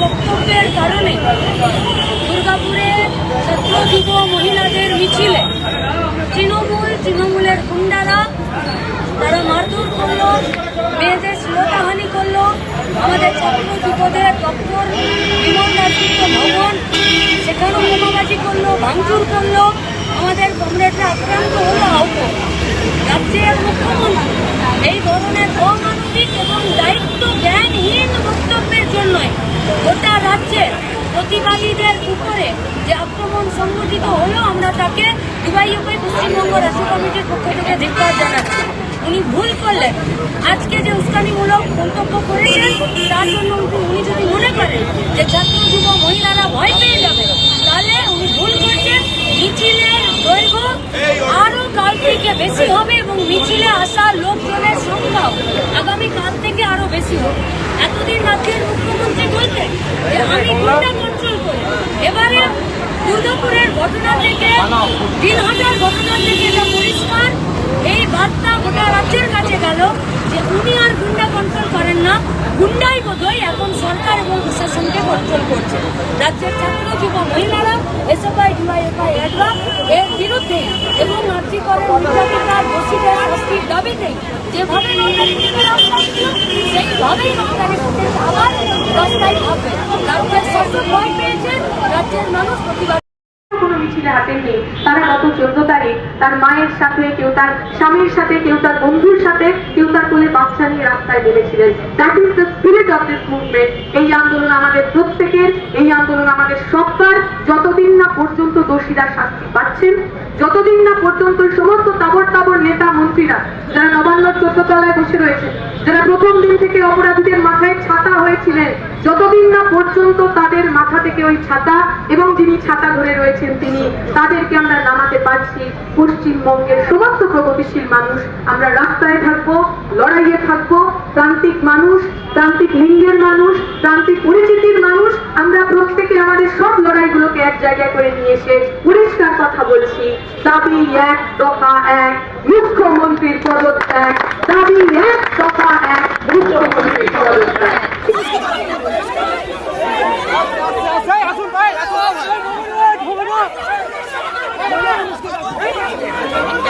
বক্তব্যের কারণে দুর্গাপুরে ছাত্র যুব মহিলাদের মিছিলে তৃণমূল, তৃণমূলের গুন্ডারা, তারা মারধর করল, মেয়েদের শ্লীলতাহানি করল। আমাদের ছাত্র যুবদের বিমান রাজযুক্ত ভবন সেখানেও বোমাবাজি করল, ভাঙচুর করল। আমাদের কমরেডরা আক্রান্ত হলো আহত রাজ্যের মুখ্যমন্ত্রী। এই ধরনের অমানবিক এবং দায়িত্ব জ্ঞানহীন বক্তব্যের জন্যই গোটা রাজ্যের প্রতিবাদীদের উপরে যে আক্রমণ সংঘটিত হলো আমরা তাকে ডিওয়াইএফআই পশ্চিমবঙ্গ রাষ্ট্র কমিটির পক্ষ থেকে ধিক্কার জানাচ্ছি। উনি ভুল করলেন। আজকে যে উস্কানিমূলক মন্তব্য করেছেন, তার জন্য উনি- যদি মনে করেন যে ছাত্র যুব মহিলারা ভয় পেয়ে যাবে, তাহলে উনি ভুল করছেন। মিছিলের দৈর্ঘ্য আরও কাল থেকে বেশি হবে এবং মিছিলে আসা লোকজনের সংখ্যাও আগামী কাল থেকে আরও বেশি হবে। এতদিন রাজ্যের মুখ্যমন্ত্রী বলতেন যে আমি গুন্ডা কন্ট্রোল করি এবারে দুর্গাপুরের ঘটনা থেকে দিনহাটার ঘটনা থেকে এটা পরিষ্কার এই বার্তা গোটা রাজ্যের গেল যে উনি আর গুন্ডা কন্ট্রোল করেন না। গুন্ডাই বোধহয় এখন সরকার এবং প্রশাসনকে কন্ট্রোল করছে। রাজ্যের ছাত্র যুব মহিলারা এসএফআই ডিওয়াইএফআই এডরা এর বিরুদ্ধে এবং আর্জি করে নির্যাতিতার দোষীদের শাস্তির দাবিতেই যেভাবে সেইভাবেই আবার রাস্তায় হবে রাজ্যের ভয় পেয়েছে, রাজ্যের মানুষ প্রতিবাদ কোনো তারা গত চোদ্দ তারিখ তার মায়ের সাথে কেউ তার স্বামীর সাথে, কেউ তার বন্ধুর সাথে, কেউ তার কোলে বাচ্চা নিয়ে রাস্তায় বেরিয়েছিলেন that is the spirit of this movement এই আন্দোলন আমাদের প্রত্যেকের, এই আন্দোলন আমাদের সবার যতদিন না পর্যন্ত দোষীরা শাস্তি পাচ্ছেন, যতদিন না পর্যন্ত সমস্ত তাবর তাবর নেতা মন্ত্রীরা, যারা নবান্ন চোদ্দ বসে রয়েছে যারা প্রথম দিন থেকে অপরাধীদের মাথায় ছাতা হয়েছিলেন, যতদিন না পর্যন্ত তাদের মাথা থেকে ওই ছাতা এবং যিনি ছাতা ধরে রয়েছেন তিনি তাদেরকে আমরা নামাতে পারছি। পশ্চিমবঙ্গের সমস্ত প্রগতিশীল মানুষ। আমরা রাস্তায় থাকব, লড়াইয়ে থাকব। প্রান্তিক মানুষ, প্রান্তিক লিঙ্গের মানুষ, প্রান্তিক পরিচিতির মানুষ। আমরা প্রত্যেকে আমাদের সব লড়াইগুলোকে এক জায়গায় করে নিয়ে এসে পরিষ্কার কথা বলছি। দাবি এক, দফা এক, মুখ্যমন্ত্রীর পদত্যাগ। দাবি এক, দফা এক, মুখ্যমন্ত্রীর পদত্যাগ এতটুকু মানবিকতা আশা করতে পারে না রাজ্যের মানুষ ডাক্তারবাবুরা নার্সরা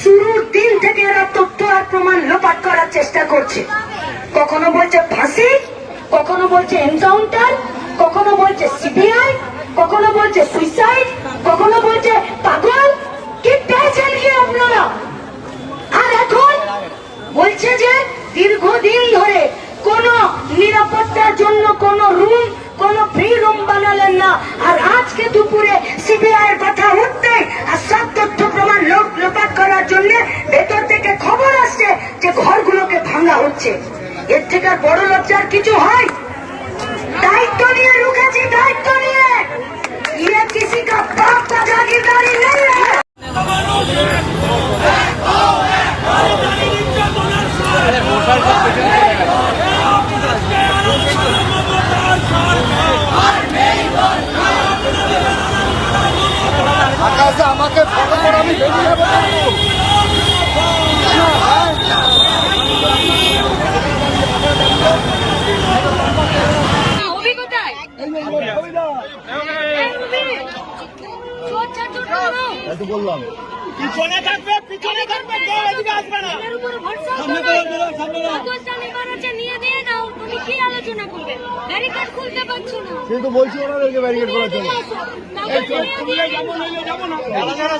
শুরুর দিন থেকে এরা আর প্রমাণ লোপাট করার চেষ্টা করছে কখনো বলছে ফাঁসি, কখনো বলছে এনকাউন্টার কখনো বলছে সিবিআই কখনো বলছে সুইসাইড কখনো বলছে পাগল। কি পেয়েছেন কি আপনারা? পিছনে থাকবে পিছনে থাকবে কেউ এদিকে আসবে না। সামনে সামনে নিয়ে দিয়ে দাও। তুমি কি আলোচনা করবে? ব্যারিকেড খুলতে পারছ না। কিন্তু বলছি ওনাদেরকে ব্যারিকেড করার জন্য।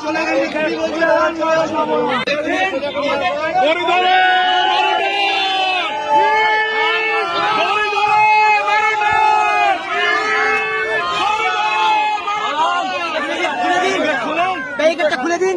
চলে গেছে গাড়ি বলছে ওরা চলে আসব গড়ি ধরে ব্যারিকেডটা খুলে দিন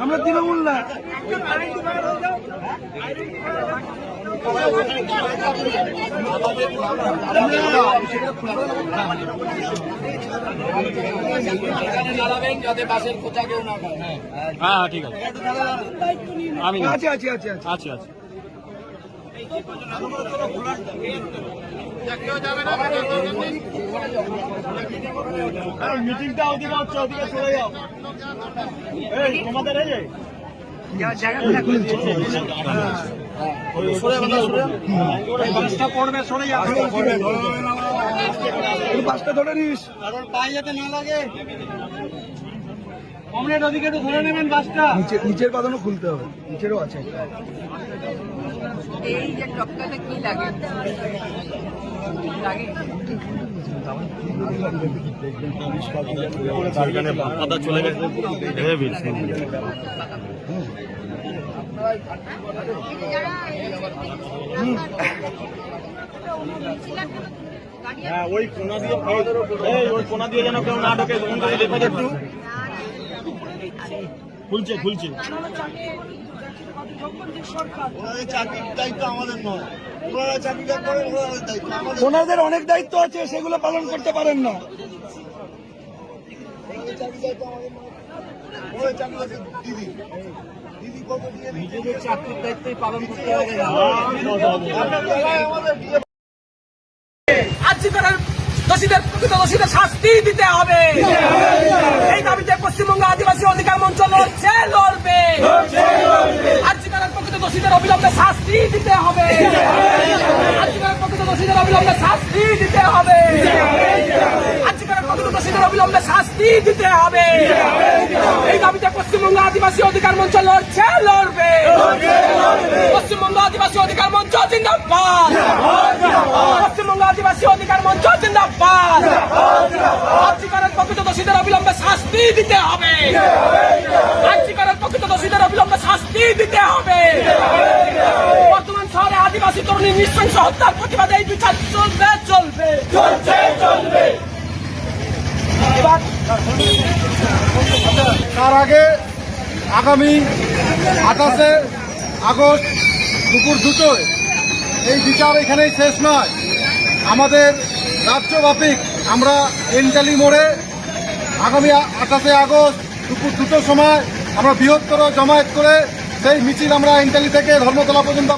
আমরা তৃণমূল না। হ্যাঁ ঠিক আছে। আমি আচ্ছা আচ্ছা আচ্ছা আচ্ছা। আছি আছি মিটিংটা ওদিকে হচ্ছে ওদিকে চলে যাও এই তোমাদের এই যে ধরে নিস কারণ পায়ে যাতে না লাগে কমরেড ওদিকে একটু ধরে নেবেন বাসটা। নিচে নিচের বাঁধানো খুলতে হবে। নিচেরও আছে এই যে টপকাতে কি লাগে? লাগে? পাতা চলে গেছে হ্যাঁ ওই কোনা দিয়ে এই ওই কোনা দিয়ে যেন কেউ না ঢোকে তখন করে দেখো একটু খুলছে খুলছে। চাকরির দায়িত্ব আমাদের নয় ওনারা চাকরিটা করেন ওনাদের দায়িত্ব আমাদের ওনাদের অনেক দায়িত্ব আছে সেগুলো পালন করতে পারেন না। নিজেদের চাকরির দায়িত্বই পালন করতে হবে আর্যিকরের দোষীদের প্রকৃত দোষীদের শাস্তি দিতে হবে। এই দাবিতে পশ্চিমবঙ্গ আদিবাসী অধিকার মঞ্চ লড়ছে, লড়বে। আর্যিকরের প্রকৃত দোষীদের অবিলম্বে শাস্তি দিতে হবে। আর্যিকরের প্রকৃত দোষীদের অবিলম্বে শাস্তি দিতে হবে। আর্যিকরের প্রকৃত দোষীদের অবিলম্বে শাস্তি দিতে হবে। এই দাবিতে পশ্চিমবঙ্গ আদিবাসী অধিকার মঞ্চ লড়ছে, লড়বে। পশ্চিমবঙ্গ আদিবাসী অধিকার মঞ্চ জিন্দাবাদ পশ্চিমবঙ্গ আদিবাসী অধিকার মঞ্চ জিন্দাবাদ রাজ্যিকরের প্রকৃত দোষীদের অবিলম্বে শাস্তি দিতে হবে। রাজ্যিকরের প্রকৃত দোষীদের অবিলম্বে শাস্তি দিতে হবে। বর্তমান শহরে আদিবাসী তরুণী নৃশংস হত্যার প্রতিবাদে এই বিচার চলবে চলবে। চলছে চলবে। তার আগে আগামী আঠাশে আগস্ট দুপুর দুটোয় এই বিচার এখানেই শেষ নয়। আমাদের রাজ্যব্যাপী আমরা এন্টালি মোড়ে আগামী আঠাশে আগস্ট দুপুর দুটোর সময় আমরা বৃহত্তর জমায়েত করে সেই মিছিল আমরা ইন্টালি থেকে ধর্মতলা পর্যন্ত